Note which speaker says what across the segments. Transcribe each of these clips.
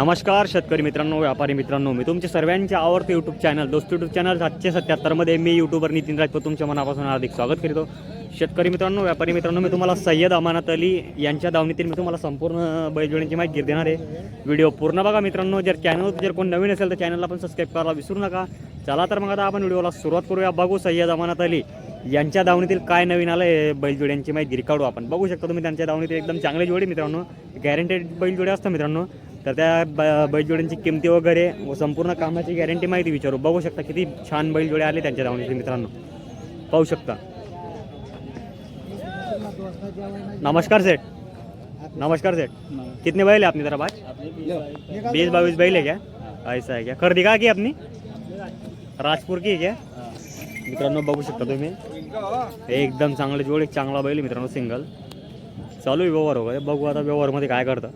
Speaker 1: नमस्कार शेतकरी मित्रांनो व्यापारी मित्रांनो. मी तुमचे सर्वांचे आवडते यूट्यूब चॅनल दोस्त यूट्यूब चॅनल सातशे सत्याहत्तरमध्ये मी यूट्यूबर नितीन राजपूत तुमच्या मनापासून हार्दिक स्वागत करतो. शेतकरी मित्रांनो व्यापारी मित्रांनो मी तुम्हाला सय्यद अमानत अली यांच्या दावणीतील मी तुम्हाला संपूर्ण बैलजोड्यांची माहिती देणार आहे. व्हिडिओ पूर्ण बघा मित्रांनो. जर चॅनल जर कोण नवीन असेल तर चॅनलला पण सबस्क्राईब करायला विसरू नका. चला तर मग आता आपण व्हिडिओला सुरुवात करूया. बघू सय्यद अमानत अली यांच्या दावणीतील काय नवीन आलं आहे बैलजोड्यांची माहिती. काढू आपण बघू शकता तुम्ही त्यांच्या दावणीतील एकदम चांगले जोडी मित्रांनो. गॅरंटेड बैलजोडे असतं मित्रांनो. तर त्या ब बैलजोड्यांची किमती वगैरे व संपूर्ण कामाची गॅरंटी माहिती विचारू. बघू शकता किती छान बैलजोडे आले त्यांच्या दावणीतील मित्रांनो. पाहू शकता. नमस्कार सेठ. नमस्कार सेठ. कितने बैल है आपने तरफ आज बीस बाईस बैल है क्या? ऐसा है क्या? खरेदी का की आपनी राजपूर की है क्या? मित्रांनो बघू शकता तुम्ही. एकदम चांगले जोड एक चांगला बैल आहे मित्रांनो सिंगल. चालू आहे व्यवहार वगैरे. बघू आता व्यवहारमध्ये काय करतं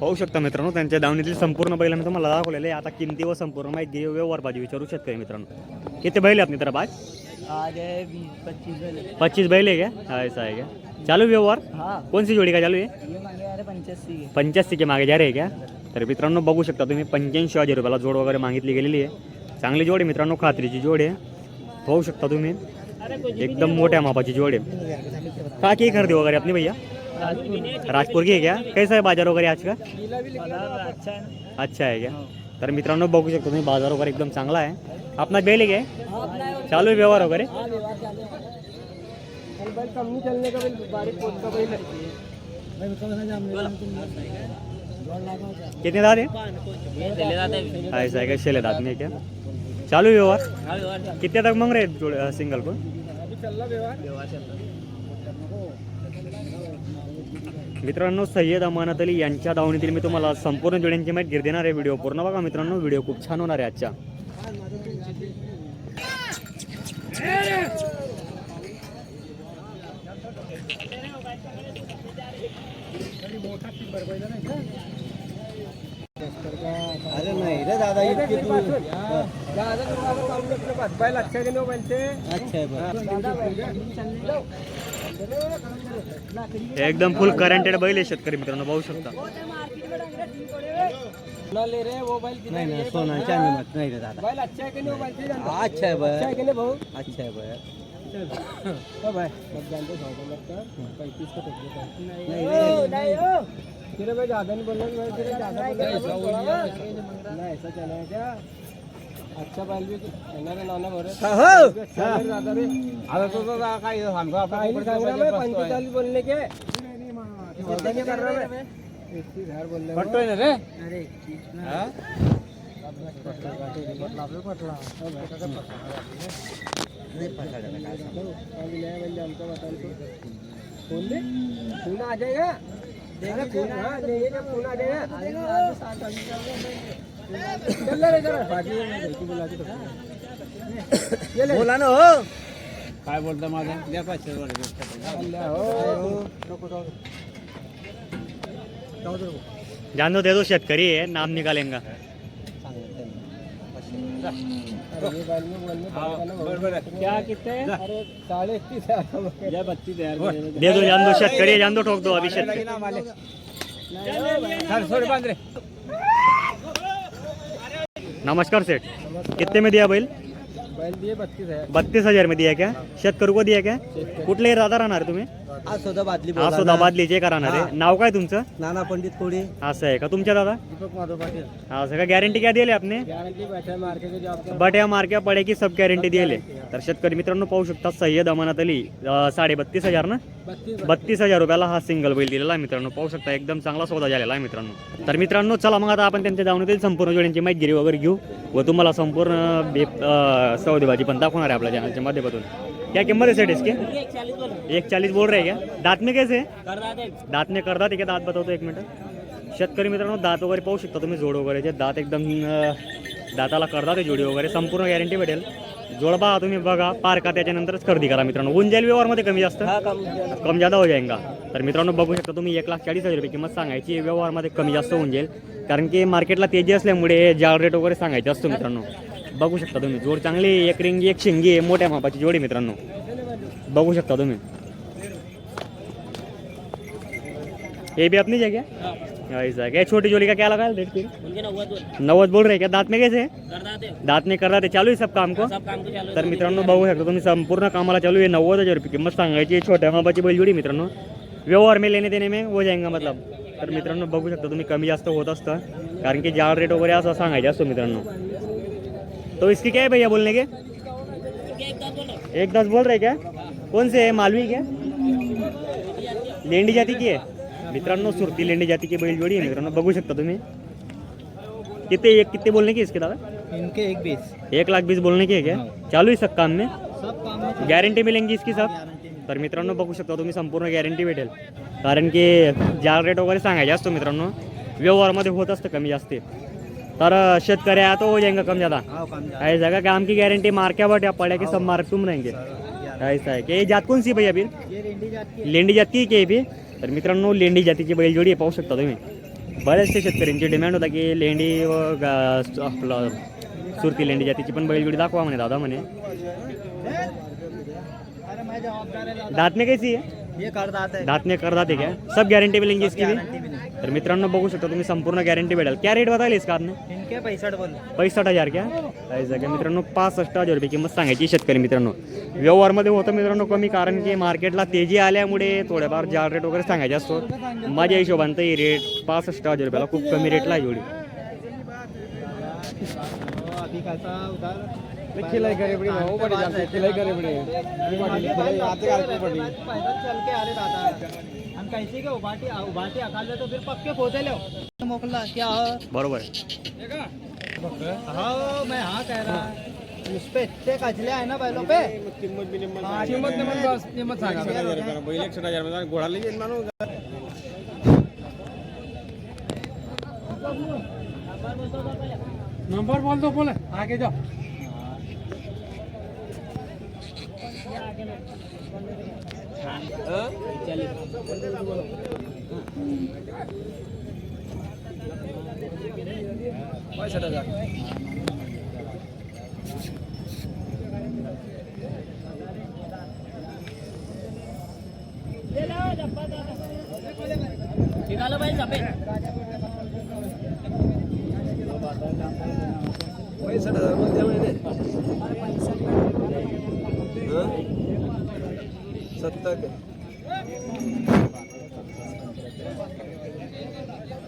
Speaker 1: पाहू शकता मित्रांनो त्यांच्या दावणीतील संपूर्ण बैल मी तुम्हाला दाखवलेले आहे. आता किमती व संपूर्ण माहिती व्यवहार बाजू विचारू शेतकरी मित्रांनो. किती बैल आहे आपली तर आज
Speaker 2: आज है बीस पच्चीस
Speaker 1: बैल आहे क्या ऐसा आहे क्या चालू व्यवहार?
Speaker 2: हाँ.
Speaker 1: कौन सी जोडी का चालू आहे?
Speaker 2: पंच्याऐंशी के
Speaker 1: पंच्याऐंशी के मागे जा रे क्या तर मित्रांनो बघू शकता तुम्ही पंच्याऐंशी हजार रुपयाला जोड वगैरे मागितली गेलेली आहे. चांगली जोड आहे मित्रांनो खात्रीची जोड आहे. पाहू शकता तुम्ही. एकदम मोठ्या मापाची जोड। आहे का की खरेदी वगैरे आपली भैया? राजपूर की है क्या? कैसा है बाज़ार वगैरे आज का?
Speaker 2: अच्छा है
Speaker 1: क्या? तर मित्रांनो बघू शकता तुम्ही, बाज़ार वगैरे एकदम चांगला आहे. आपला बेल काय? चालू आहे व्यवहार वगैरे?
Speaker 2: कम नहीं चलने का बारीक पोत का बैल
Speaker 1: कितने दाद है? ऐसा है क्या? शेले दाद में क्या? चालू आहे व्यवहार? किती तक मग रे जोड़ सिंगल पण? मित्रांनो सय्यद अमानत अली यांच्या दावणीतील मी तुम्हाला संपूर्ण जोड्यांची माहिती देणार आहे. व्हिडिओ पूर्ण बघा मित्रांनो. व्हिडिओ खूप छान होणार आहे आजच्या.
Speaker 2: अरे नाही रे दादा तू बैल अच्छा है बैल से अच्छा है
Speaker 1: एकदम फुल करंटेड बैल आहे शेतकरी मित्रांनो पाहू शकता.
Speaker 2: ले रहे वो बैल नहीं नहीं
Speaker 3: सोना चांदी मत नहीं दादा.
Speaker 2: बैल अच्छा है कि नहीं बैल
Speaker 3: अच्छा है
Speaker 2: अच्छा है
Speaker 3: भाई
Speaker 2: कि नहीं भाऊ
Speaker 3: अच्छा है भाई
Speaker 2: भाई जानते सौ को लगता है पैंतीस का
Speaker 3: नहीं,
Speaker 2: नहीं नहीं तेरे भाई ज़्यादा नहीं. बोल रहे हूँ ऐसा चला क्या अच्छा बैल भी येणार नाना बरं.
Speaker 3: आता तो काय सांगतो
Speaker 2: के. हजार
Speaker 3: पटतोय ना रे?
Speaker 2: अरे
Speaker 3: हा?
Speaker 2: फोन दे. फोन आ जाएगा देगा फोन हाँ जब फोन आ जाएगा
Speaker 3: बोला ना हो. काय बोलता माझा? द्या पाचशे
Speaker 2: हो.
Speaker 1: जान दो दे दो शेतकरी है नाम निकालेंगा
Speaker 2: अरे ये बैल में बोलने पड़ेगा ना बहुत।
Speaker 3: क्या कितने
Speaker 2: अरे साढ़े
Speaker 3: बत्तीस हजार
Speaker 1: दे दो जान दो शेतकरी है, जान दो ठोक दो अभी शेतकरी.
Speaker 3: सर सोड बांध रे
Speaker 1: नमस्कार सेठ. कितने में दिया बैल?
Speaker 2: बैल दिए बत्तीस हजार।
Speaker 1: बत्तीस हजार में दिया क्या? शेतकरी को दिया क्या? कुठले राहणार तुम्ही?
Speaker 3: आज सुद्धा बादली
Speaker 1: हा सुद्धा बादलीचे का राहणार आहे नाव काय तुमचं?
Speaker 3: नाना पंडित कोडी
Speaker 1: असं आहे का? तुमच्या दादा?
Speaker 2: दीपक माधव पाटिल.
Speaker 1: असं का? गॅरंटी क्या दिली आपने?
Speaker 2: जो
Speaker 1: बट्या मारक्या पडे की सब गॅरंटी दिले. तर शेतकरी मित्रांनो पाहू शकता सय्यद अमानत अली साडे बत्तीस हजार ना?
Speaker 2: बत्तीस
Speaker 1: हजार. रुपयाला हा सिंगल बैल दिलेला आहे मित्रांनो. पाहू शकता एकदम चांगला सौदा झालेला आहे मित्रांनो. तर मित्रांनो चला मग आता आपण त्यांच्या दावणीतील संपूर्ण जोड्यांची माहिती वगैरे घेऊ व तुम्हाला संपूर्ण सौदेबाजी पण दाखवणार आहे आपल्या चॅनलच्या माध्यमातून. क्या किंमत है सेट इसके? एक चालीस बोल रहे हैं। क्या? दांत में कैसे है? दात में करदात आहे का दात बतावतो एक मिनिट। शेतकरी मित्रांनो दात वगैरे पाहू शकता तुम्ही जोड वगैरे जे दात एकदम दाताला करदात जोडी वगैरे संपूर्ण गॅरंटी भेटेल. जोड बघा तुम्ही बघा पार का त्याच्यानंतरच खरेदी करा मित्रांनो. होऊन जाईल व्यवहारमध्ये कमी जास्त? कम जादा हो जाएगा तर मित्रांनो बघू शकता तुम्ही एक लाख चाळीस हजार रुपये किंमत सांगायची व्यवहारमध्ये कमी जास्त होऊन जाईल. कारण की मार्केटला तेजी असल्यामुळे जाळ रेट वगैरे सांगायचे असतो मित्रांनो. बघू शकता तुम्ही. जोड चांगली एक रिंगी एक शिंगी आहे मोठ्या मापाची जोडी मित्रांनो. बघू शकता तुम्ही. ये भी अपनी जगह ऐसा क्या छोटी जोली का क्या लगा है रेट फिर
Speaker 3: नव्वद बोल
Speaker 1: रहे क्या दांत में कैसे है
Speaker 3: करता
Speaker 1: दांत में कर रहा ते चालू आहे सब काम को?
Speaker 3: सब काम को चालू
Speaker 1: तर मित्रांनो बघू शकता तुम्ही संपूर्ण कामाला चालू आहे नव्वद हजार रुपये किंमत सांगायची छोट्या मापाची बैलजोडी मित्रांनो. व्यवहार में लेने देने में हो जाएगा मतलब? तर मित्रांनो बघू शकता तुम्ही कमी जास्त होत असतं. कारण की जाळ रेट वगैरे असं सांगायचे असतो मित्रांनो. तो इसकी क्या है भैया बोलने के? एक दस बोल रहे क्या? कौन से है? मालवी क्या लेंडी जाती की आहे मित्रांनो सुरती लेंडी जाती की बैलजोडी आहे मित्रांनो बघू शकता तुम्ही. कितने एक कितने बोलने की इसके दादा
Speaker 3: इनके एक बीस.
Speaker 1: एक लाख बीस बोलने की है क्या? चालू है सब काम में?
Speaker 3: सब काम में
Speaker 1: गॅरंटी मिळेल इसकी सब? तर मित्रांनो बघू शकता तुम्ही संपूर्ण गॅरंटी भेटेल. कारण की ज्या रेट वगैरे सांगायचे असतो मित्रांनो. व्यवहारमध्ये होत असतं कमी जास्त. तर शेतकऱ्या तो हो जाएगा कम ज़्यादा. ऐसा का काम की गारंटी मार बट या पड़े कि सब मार तुम रहेंगे। ऐसा आहे की ये जात कोणसी भैया बिल
Speaker 3: रेंडी जात की
Speaker 1: लेंडी जाती की बी तर मित्रांनो लेंडी जातीची बैलजोडी आहे पाहू शकता तुम्ही. बऱ्याचशा शेतकऱ्यांची डिमांड होता की लेंडी व आपलं सुरती लेंडी जातीची पण बैलजोडी दाखवा म्हणे दादा म्हणे. दात में कैसी है
Speaker 3: ये दाता है
Speaker 1: दात में कर दाते क्या? सब गॅरंटी मिलेंगी इसकी भी?
Speaker 3: गारंटी भी नहीं
Speaker 1: तर मित्रांनो बघू शकता तुम्ही संपूर्ण गॅरंटी भेटेल. क्या रेट बतायला इसका आपने?
Speaker 3: इनके पैंसठ बोल.
Speaker 1: हजार क्या? ऐसा क्या? मित्रांनो पासष्ट हजार रुपये किंमत सांगायची शेतकरी मित्रांनो. व्यवहारमध्ये होतं मित्रांनो कमी कारण की मार्केटला तेजी आल्यामुळे थोडेफार जाळ रेट वगैरे सांगायचे असतो. माझ्या हिशोबानं तर ही रेट पासष्ट हजार रुपयाला खूप कमी रेटला एवढी.
Speaker 3: उधर.
Speaker 2: खिलाई करे बड़ी वो बड़ी खिलाई करे बड़ी आते आते बड़ी
Speaker 3: पैदल चल के अरे दादा हम कैसे के अकाल तो फिर पक्के मोकला क्या
Speaker 1: बरोबर
Speaker 3: हाँ मैं हाँ कह रहा उस पे इतने कचले आहे. ना बैलों पे
Speaker 2: किंमत निम्मत किंमत निम्मत बस सांगा
Speaker 3: हजार
Speaker 2: घोडा लगेच नंबर बोल दो बोले. आगे जाओ. पैंसठ हजार
Speaker 3: निकालो भाई सफेद
Speaker 2: पैंसठ हजार बोलते मैंने सत्तर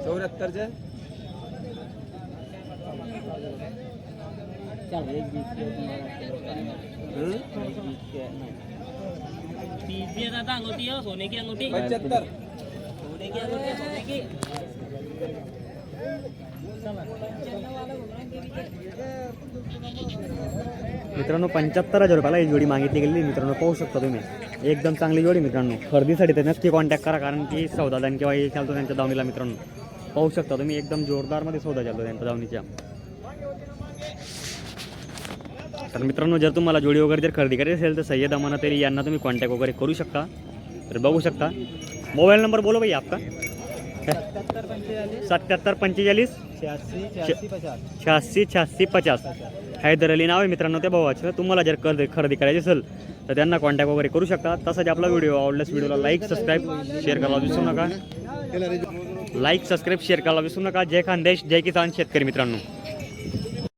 Speaker 2: चौऱ्याहत्तरचे
Speaker 3: दादा अंगूठी है सोने की अंगूठी।
Speaker 2: पंच्याहत्तर
Speaker 3: सोने की अंगूठी है सोने की।
Speaker 1: मित्रांनो पंच्याहत्तर हजार रुपयाला ही जोडी मागितली गेली मित्रांनो पाहू शकता तुम्ही. एकदम चांगली जोडी मित्रांनो. खरेदीसाठी तर नक्की कॉन्टॅक्ट करा कारण की सौदा दान किंवा हे चालतो त्यांच्या दावणीला मित्रांनो. पाहू शकता तुम्ही एकदम जोरदारमध्ये सौदा चालतो त्यांच्या दावणीच्या तर मित्रांनो जर तुम्हाला जोडी वगैरे जर खरेदी करायची असेल तर सय्यद अमाना तरी यांना तुम्ही कॉन्टॅक्ट वगैरे करू शकता. तर बघू शकता. मोबाईल नंबर बोलो भाई आपका. सत्याहत्तर पंचेचाळीस?
Speaker 3: पचास.
Speaker 1: शहाऐंशी शहाऐंशी पचास. हैदर अली नाव आहे मित्रांनो त्या भावाचं तुम्हाला जर कर खरेदी करायची असेल तर त्यांना कॉन्टॅक्ट वगैरे करू शकता. तसंच आपला व्हिडिओ आवडल्यास व्हिडिओला लाईक सबस्क्राईब शेअर करायला विसरू नका. लाईक सबस्क्राईब शेअर करायला विसरू नका. जय खानदेश जय किसान शेतकरी मित्रांनो.